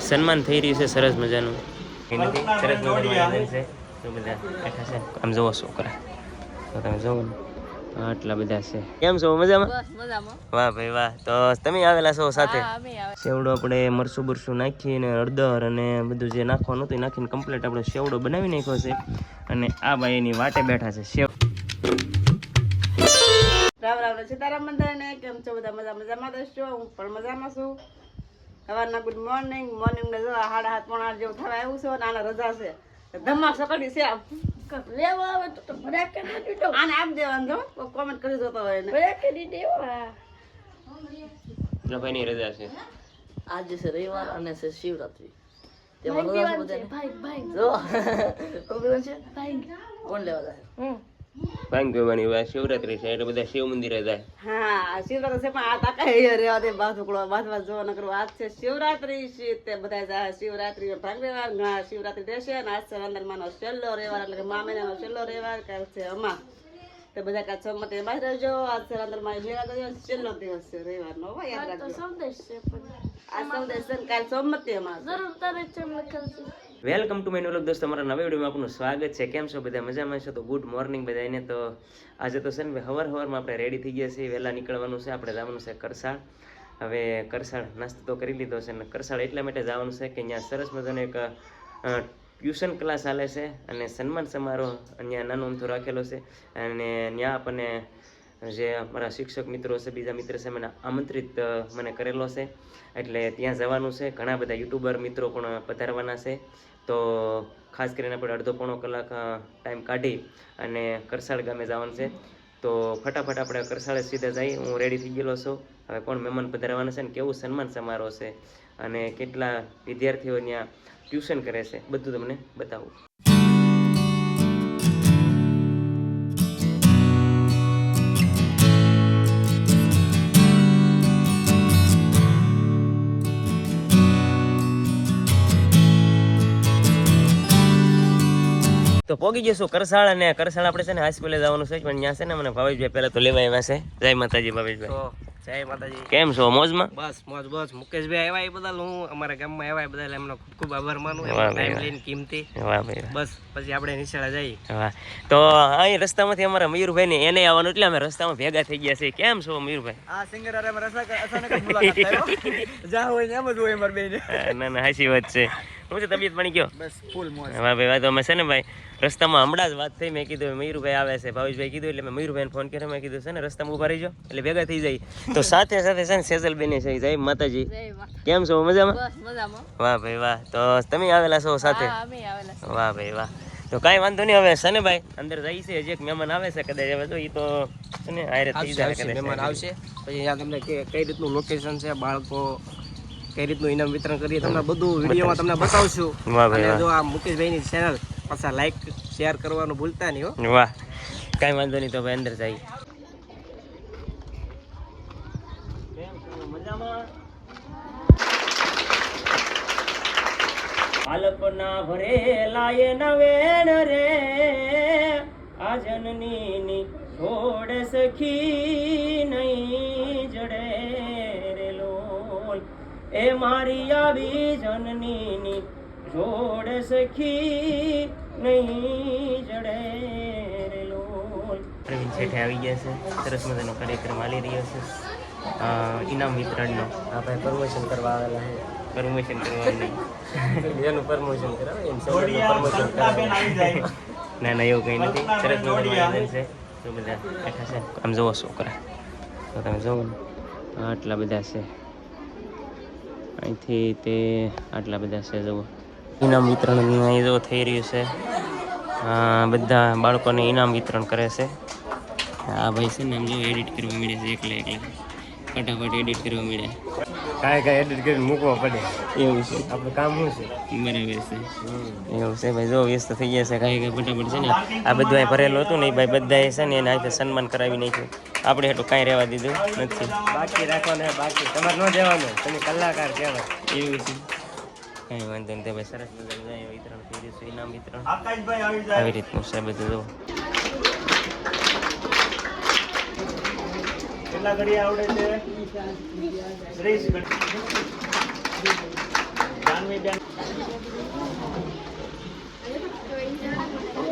સન્માન થઈ રહ્યું છે સરસ મજાનું. સરસ મજાનું છે. તો બધા બેઠા છે. આમ જુઓ છોકરા. તો તમે જુઓ ને. આટલા બધા છે. કેમ છો? મજામાં? વાહ ભાઈ વાહ. તો તમે આવેલા છો સાથે? હા અમે આવે સેવડો આપણે મરસું બરસું નાખીને હળદર અને બધું જે નાખવાનું હતું એ નાખીને કમ્પ્લીટ આપણે સેવડો બનાવી નાખ્યો છે. અને આ ભાઈ એની વાટે બેઠા છે. સેવ રામ રામ સીતારામ બંધાને કેમ છો બધા? મજા મજામાં દસ છો? હું પણ મજામાં છું. સવારના ગુડ મોર્નિંગ મોર્નિંગ ને જો સાડા હાથ પોણા આઠ જેવું થવા આવ્યું છે અને આના રજા છે. તો ધમાક સકડી છે લેવા આવે તો તો ભરાક કે દીધો. આને આપ દેવાનું તો કોમેન્ટ કરી જોતો હોય ને ભરાક કે દીધો ભાઈની રજા છે. આજે છે રવિવાર અને છે શિવરાત્રી. તેમાં રજા છે બધાને. જો. કોણ લેવા જાય? ભાંગ પીવાની વાત શિવરાત્રી છે એટલે બધા શિવ મંદિરે જાય. હા શિવરાત્રી છે પણ આ તાકા અહીંયા રહેવા દે બાજુ ઉકળો બાજુ બાજુ જોવા ન કરવું આજ છે શિવરાત્રી છે તે બધા જાય શિવરાત્રી નો ભાગ રહેવાર ઘણા શિવરાત્રી રહેશે અને આજ છે અંદરમાંનો છેલ્લો રેવાર એટલે કે મા મહિનાનો છેલ્લો રેવાર કાલ છે અમા તો બધા કાલ સંમતે બહાર રહેજો આજ છે અંદરમાં ભેગા કરજો છેલ્લો દિવસ છે રવિવારનો નો યાદ રાખજો. આ સંદેશ છે ને કાલ સંમતે અમાર. વેલકમ ટુ માય વ્લોગ દોસ્તો, તમારા નવા વિડીયોમાં આપનું સ્વાગત છે. કેમ છો બધા? મજામાં છો? તો ગુડ મોર્નિંગ બધાને તો આજે તો છે ને, હવાર હવારમાં આપણે રેડી થઈ ગયા છીએ. વહેલા નીકળવાનું છે, આપણે જવાનું છે કરસાળ. હવે કરસાળ નાસ્તો તો કરી લીધો છે અને કરસાળ એટલા માટે જવાનું છે કે અહીંયા સરસ મજાનો એક ટ્યુશન ક્લાસ ચાલે છે અને સન્માન સમારોહ અહીંયા નાનો અમથો રાખેલો છે. અને ત્યાં આપણને જે મારા શિક્ષક મિત્રો છે, બીજા મિત્ર છે મને આમંત્રિત મને કરેલો છે. એટલે ત્યાં જવાનું છે. ઘણા બધા યુટ્યુબર મિત્રો પણ પધારવાના છે. તો ખાસ કરીને આપણે અડધો પોણો કલાક ટાઈમ કાઢી અને કરસાળ ગામે જવાનું છે. તો ફટાફટ આપણે કરસાળે સીધા જઈ, હું રેડી થઈ ગયેલો છું. હવે કોણ મહેમાન પધારવાના છે ને કેવું સન્માન સમારોહ છે અને કેટલા વિદ્યાર્થીઓ ત્યાં ટ્યુશન કરે છે, બધું તમને બતાવું. તો પોગી જશું કરસાળ અને કરસાળ આપણે છે ને હાઈસ્કૂલે જવાનું છે પણ ત્યાં છે ને મને ભાવેશભાઈ પહેલા તો લેવા આવ્યા છે. જય માતાજી ભાવેશભાઈ. જય માતાજી. કેમ છો? મોજમાં? બસ મોજ બસ. મુકેશભાઈ આવ્યા એ બદલ હું અમારા ગામમાં આવ્યા એ બદલ એમનો ખૂબ ખૂબ આભાર માનું ટાઈમ લઈને કિંમતી. વાહ ભાઈ વાહ. બસ પછી આપણે નિશાળા જઈએ. વાહ. તો અહીં રસ્તામાંથી અમારા મયુરભાઈ ને એને આવવાનું એટલે અમે રસ્તામાં ભેગા થઈ ગયા છે. કેમ છો મયુરભાઈ? આ સિંગર અરે અચાનક મુલાકાત થયો જા હોય ને એમ જ હોય અમાર બેન ના ના હાચી વાત છે. શું છે તબિયત પાણી કયો? બસ ફૂલ મોજ. ભાઈ વાહ તો અમે છે ને ભાઈ રસ્તામાં હમણાં જ વાત થઈ મેં કીધું મયુરભાઈ આવે છે ભાવેશભાઈ કીધું એટલે મેં મયુરભાઈને ફોન કર્યો મેં કીધું છે ને રસ્તામાં ઊભા રહીજો એટલે ભેગા થઈ જાય. તો સાથે સાથે છે ને સેજલબેન છે જય માતાજી. કેમ છો મજામાં? વાહ ભાઈ વાહ તો તમે આવેલા છો સાથે? વાહ ભાઈ વાહ. તો કાંઈ વાંધો નહીં હવે સને ભાઈ અંદર જાય છે હજી એક મહેમાન આવે છે કદાચ હવે તો એ તો છે ને આયરે થઈ જાય મહેમાન આવશે. પછી અહીંયા તમને કઈ રીતનું લોકેશન છે બાળકો? કઈ રીતનું ઇનામ વિતરણ કરીએ તમને બધું વિડીયોમાં તમને બતાવશું. અને જો આ મુકેશભાઈની ચેનલ પાછા લાઈક શેર કરવાનું ભૂલતા નહીં હો. વાહ. કાંઈ વાંધો નહીં તો ભાઈ અંદર જઈ બાળકના ભરેલા એ નવેણ રે. આ જનની છોડ સખી. એ મારી આવી જનની જોડ સખી નહીં જડે રે લોલ. પ્રવીણ શેઠે આવી ગયા છે સરસ મજાનો કાર્યક્રમ હાલી રહ્યો છે. ઇનામ વિતરણનો. આપણે પ્રમોશન કરવા આવેલા છે. પરમિશન કરવાની. એનું પ્રમોશન કરાવે એમ પ્રમોશન કરાવે. ના ના એવું કંઈ નથી. સરસ મજાનું આયોજન છે. તો બધા બેઠા છે. આમ જુઓ છોકરા. તો તમે જુઓ ને. આટલા બધા છે. અહીંથી તે આટલા બધા છે, જુઓ. ઇનામ વિતરણ અહીં જો થઈ રહ્યું છે. બધા બાળકોને ઇનામ વિતરણ કરે છે. આ ભાઈ છે ને એમ જો એડિટ કરવા મળે છે, એકલે એકલે. ફટાફટ એડિટ કરવા મળે. કાંઈ કાંઈ એડિટ કરીને મૂકવો પડે. એવું છે. આપણું કામ શું છે? બરાબર છે. એવું છે ભાઈ જો વ્યસ્ત થઈ ગયા છે કાંઈ કાંઈ ફટાફટ છે ને આ બધું અહીં ભરેલું હતું ને એ ભાઈ બધાએ છે ને એને આજે સન્માન કરાવી નાખ્યું. આપણે હેઠું કાંઈ રહેવા દીધું નથી. બાકી રાખવાનું છે બાકી. તમારે ન દેવાનું તમે કલાકાર કહેવાય. એવું છે. કાંઈ વાંધો નહીં ભાઈ સરસ મજાનું વિતરણ થઈ છે ઇનામ વિતરણ. આવી રીતનું છે બધું કેટલા આવડે છે? જાનવી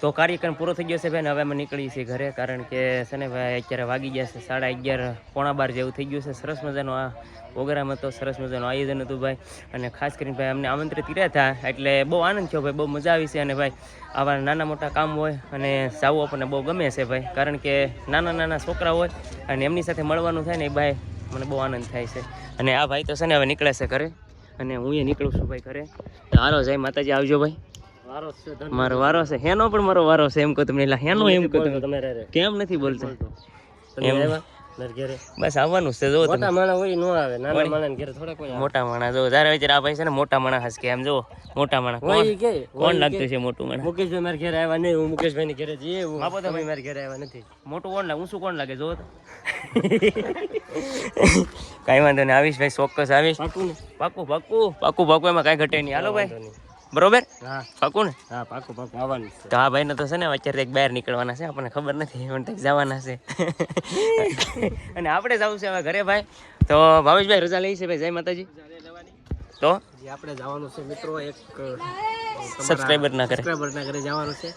તો કાર્યક્રમ પૂરો થઈ ગયો છે ભાઈ હવે અમે નીકળીએ છીએ ઘરે કારણ કે છે ને ભાઈ, અત્યારે વાગી ગયા છે સાડા અગિયાર, પોણા બાર જેવું થઈ ગયું છે. સરસ મજાનો આ પ્રોગ્રામ હતો, સરસ મજાનું આયોજન હતું ભાઈ. અને ખાસ કરીને ભાઈ, અમને આમંત્રિત કર્યા હતા, એટલે બહુ આનંદ થયો ભાઈ, બહુ મજા આવી છે. અને ભાઈ, આવા નાના મોટા કામ હોય અને સાવું આપણને બહુ ગમે છે ભાઈ, કારણ કે નાના નાના છોકરા હોય અને એમની સાથે મળવાનું થાય ને એ ભાઈ, મને બહુ આનંદ થાય છે. અને આ ભાઈ તો છે ને હવે નીકળે છે ઘરે. અને હું એ નીકળું છું ભાઈ ઘરે. હાલો, જય માતાજી, આવજો ભાઈ. મારો વારો છે. હેનો પણ મારો વારો છે. એમ કહો તમને એટલે હેનો એમ કહો તમે. કેમ નથી બોલતા. બસ આવવાનું છે જો મોટા માણા હોય નો આવે. નાના માણા ઘેર થોડા કોઈ મોટા માણસ જો તારે વિચાર આ ભાઈ છે ને મોટા માણસ હસ કે એમ જો મોટા માણા. કોણ? કે કોણ લાગતું છે મોટું માણા? મુકેશભાઈ મારા ઘેરે આવ્યા નહીં હું મુકેશભાઈ ઘેરે જઈએ હું બાપો તમે મારા ઘેર આવ્યા નથી. મોટું કોણ લાગે? ઊંચું કોણ લાગે? જો કાઈ વાંધો નહીં. આવીશ ભાઈ ચોક્કસ આવીશ. પાકું ને પાકું પાકું. પાકું પાકું એમાં કાઈ ઘટે નહીં. હાલો ભાઈ. બરોબર? હા. પાકું ને? હા પાકું પાકું. આવવાનું તો આ ભાઈને તો છે ને અત્યારે એક બહાર નીકળવાના છે આપણને ખબર નથી પણ કંઈક જવાના છે. અને આપણે જવું છે હવે ઘરે ભાઈ. તો ભાવેશભાઈ રજા લઈ છે ભાઈ જય માતાજી. તો? આપણે જવાનું છે મિત્રો એક સબસ્ક્રાઈબર ના કરે સબસ્ક્રાઈબર ના ઘરે જવાનું છે.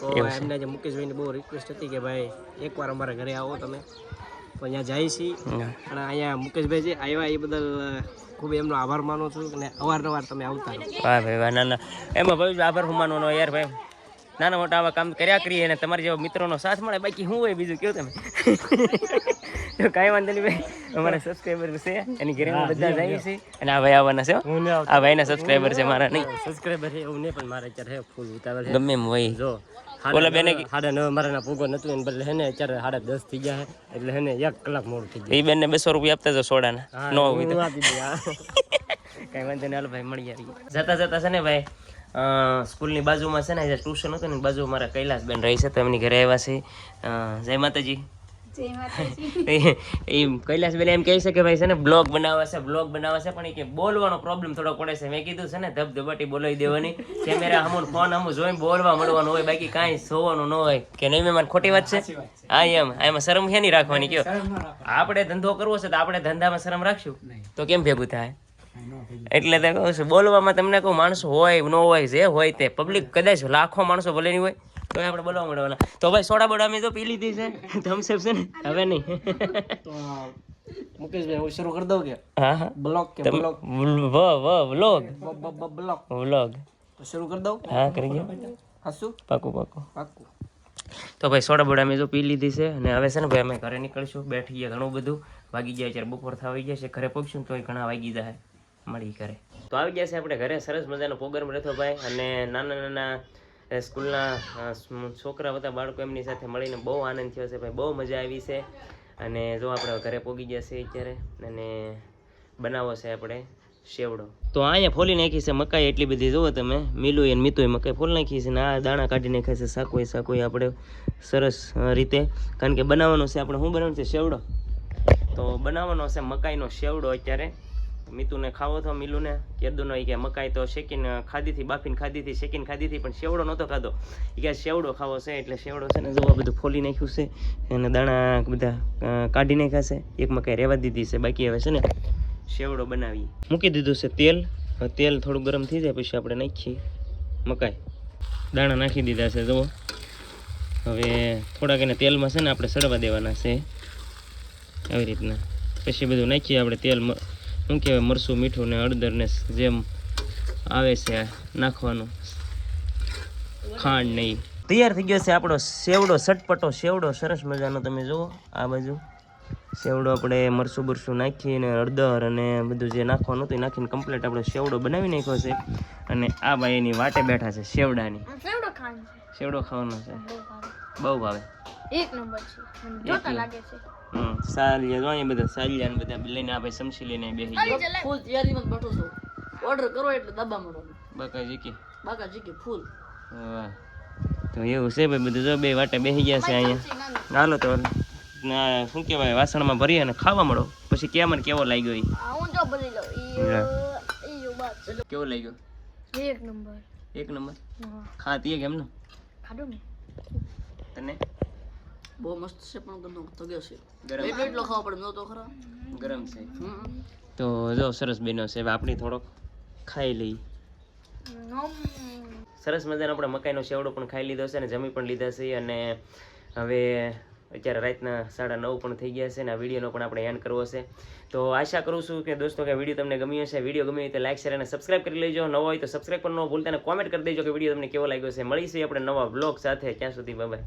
તો એમને જે મુકેશભાઈને બહુ રિક્વેસ્ટ હતી કે ભાઈ એકવાર અમારા ઘરે આવો તમે. તો અહીંયા જાય છીએ અને અહીંયા મુકેશભાઈ જે આવ્યા એ બદલ ખૂબ એમનો આભાર માનું છું અને અવારનવાર તમે આવતા રહો. ભાઈ, વાહ, ના ના. એમાં ભાઈ આભાર હું માનવાનો યાર ભાઈ. નાના મોટા આવા કામ કર્યા કરીએ અને તમારા જેવા મિત્રોનો સાથ મળે. બાકી શું હોય બીજું કયો તમે? તો કાંઈ વાંધો નહીં ભાઈ. અમારા સબસ્ક્રાઈબર છે એની ઘરે બધા જઈએ છીએ. અને આ ભાઈ આવવાના છે ને આ ભાઈના સબસ્ક્રાઈબર છે મારા નહીં. સબસ્ક્રાઈબર છે એવું નહીં પણ મારે અત્યારે ફૂલ ઉતાવળ છે. ગમે એમ હોય. જો ઓલા બેને સાડા સાડા નવ મારાના પૂગો નતું એને બદલે હે અત્યારે સાડા દસ થઈ ગયા એટલે એક કલાક મોડું થઈ ગયું. એ બેનને બસો રૂપિયા આપતા જો સોડાના. હોય તો આપી કઈ વાંધો નહીં હાલો ભાઈ મળી આવી જતા જતા છે ને ભાઈ? સ્કૂલની બાજુમાં છે ને જે ટ્યુશન હતું ને બાજુ મારા કૈલાસબેન રહી છે તો એમની ઘરે આવ્યા છે. જય માતાજી. એ એ કૈલાસબેન એમ કહે છે કે ભાઈ છે ને બ્લોગ બનાવવા છે બ્લોગ બનાવવા છે પણ એ કે બોલવાનો પ્રોબ્લેમ થોડો પડે છે. મેં કીધું છે ને ધબધબાટી બોલાવી દેવાની. કેમેરા હમું ફોન હમું જોઈને બોલવા મળવાનું હોય બાકી કાંઈ જોવાનું ન હોય. કે નહીં મેં ખોટી વાત છે? હા એમ એમાં શરમ છે નહીં રાખવાની કયો? આપણે ધંધો કરવો છે તો આપણે ધંધામાં શરમ રાખશું? તો કેમ ભેગું થાય? એટલે તો કહું છું બોલવામાં તમને કહું માણસ હોય ન હોય જે હોય તે પબ્લિક કદાચ લાખો માણસો ભલે નહીં હોય તો આપણે બોલવા મળવાના તો ભાઈ સોડા બોડા અમે તો પી લીધી છે. થમ્સઅપ છે ને? હવે નહીં. મુકેશભાઈ હું શરૂ કરી દઉં કે? હા હા. બ્લોક કે વ વ વ્લોગ શરૂ કરી દઉં? હા કરી ગયો હાસું પાકું પાકું. પાકું. તો ભાઈ સોડા બોડા અમે જો પી લીધી છે અને હવે છે ને ભાઈ અમે ઘરે નીકળશું બેઠી ગયા ઘણું બધું. વાગી જાય ત્યારે બપોર થવા આવી છે ઘરે પહોંચશું તો ઘણા વાગી જાય મળી કરે. તો આવી ગયા છે આપણે ઘરે. સરસ મજાનો પ્રોગ્રામ રહેતો ભાઈ અને નાના નાના સ્કૂલના છોકરા બધા બાળકો એમની સાથે મળીને બહુ આનંદ થયો છે ભાઈ. બહુ મજા આવી છે. અને જો આપણે ઘરે પોગી ગયા છે અત્યારે અને બનાવો છે આપણે શેવડો. તો અહીંયા ફોલી નાખી છે મકાઈ એટલી બધી. જુઓ તમે, મીલું એને મીતુએ મકાઈ ફોલી નાખી છે ને આ દાણા કાઢી નાખ્યા છે સાકોઈ સાકોઈ આપણે સરસ રીતે. કારણ કે બનાવવાનો છે આપણે શું બનાવવાનું છે? શેવડો. તો બનાવવાનો છે મકાઈનો શેવડો અત્યારે. મીતુને ખાવો તો મીલુને, કેદુનો એ કે મકાઈ તો શેકીને ખાધીથી, બાફીને ખાધીથી, શેકીને ખાધીથી, પણ શેવડો નહોતો ખાધો. એ કે શેવડો ખાવો છે, એટલે શેવડો છે ને જોવા બધું ફોલી નાખ્યું છે અને દાણા બધા કાઢી નાખ્યા છે. એક મકાઈ રહેવા દીધી છે, બાકી હવે છે ને શેવડો બનાવી મૂકી દીધું છે તેલ તેલ થોડું ગરમ થઈ જાય પછી આપણે નાખીએ મકાઈ. દાણા નાખી દીધા છે, જુઓ. હવે થોડાક એને તેલમાં છે ને આપણે સડવા દેવાના છે. આવી રીતના. પછી બધું નાખીએ આપણે તેલ શું કહેવાય મરસું મીઠું ને હળદરને જેમ આવે છે નાખવાનું. ખાંડ નહીં તૈયાર થઈ ગયો છે આપણો સેવડો સટપટો સેવડો સરસ મજાનો તમે જુઓ આ બાજુ. સેવડો આપણે મરસું બરસું નાખીને હળદર અને બધું જે નાખવાનું હતું એ નાખીને કમ્પ્લીટ આપણે સેવડો બનાવી નાખ્યો છે. અને આ ભાઈ એની વાટે બેઠા છે સેવડાની. સેવડો ખાવાનો છે. બહુ ભાવે. બહુ ભાવે. એક નંબર છે. મને જોતા લાગે છે. સાલિયા જો અહીંયા બધા સારી ને બધા લઈને આપણે સમસી લઈને બેસી ગયા. ફૂલ તૈયારીમાં બેઠો છું. ઓર્ડર કરો એટલે દબા મળો બાકા જીકી બાકા જીકી ફૂલ. વાહ. તો એવું છે ભાઈ બધું જો બે વાટે બેસી ગયા છે અહીંયા. હાલો તો ના શું કહેવાય વાસણમાં ભરી અને ખાવા મળો. પછી કે મને કેવો લાગ્યો ઈ? હું જો ભરી લઉં. કેવો લાગ્યો? એક નંબર. એક નંબર? ખાતી ખાતી કેમ ને ખાધું ને? તને? બહુ મસ્ત છે પણ ગંદો તગ્યો છે ગરમ એટલો એટલો પડે મેં તો ખરા ગરમ છે તો જો સરસ બન્યો છે હવે આપણી થોડોક ખાઈ લઈ સરસ મજાનો આપણે મકાઈનો શેવડો પણ ખાઈ લીધો છે અને જમી પણ લીધા છે અને હવે અત્યારે રાતના સાડા નવ પણ થઈ ગયા છે અને આ વિડીયોનો પણ આપણે એન્ડ કરવો છે તો આશા કરું છું કે દોસ્તો કે વીડિયો તમને ગમ્યો છે વીડિયો ગમ્યો હોય તો લાઈક શેર અને સબસ્ક્રાઈબ કરી લેજો નવો હોય તો સબસ્ક્રાઈબ પણ ન ભૂલતા અને કોમેન્ટ કરી દેજો કે વીડિયો તમને કેવો લાગ્યો છે મળીશું આપણે નવા બ્લોગ સાથે ક્યાં સુધી બાય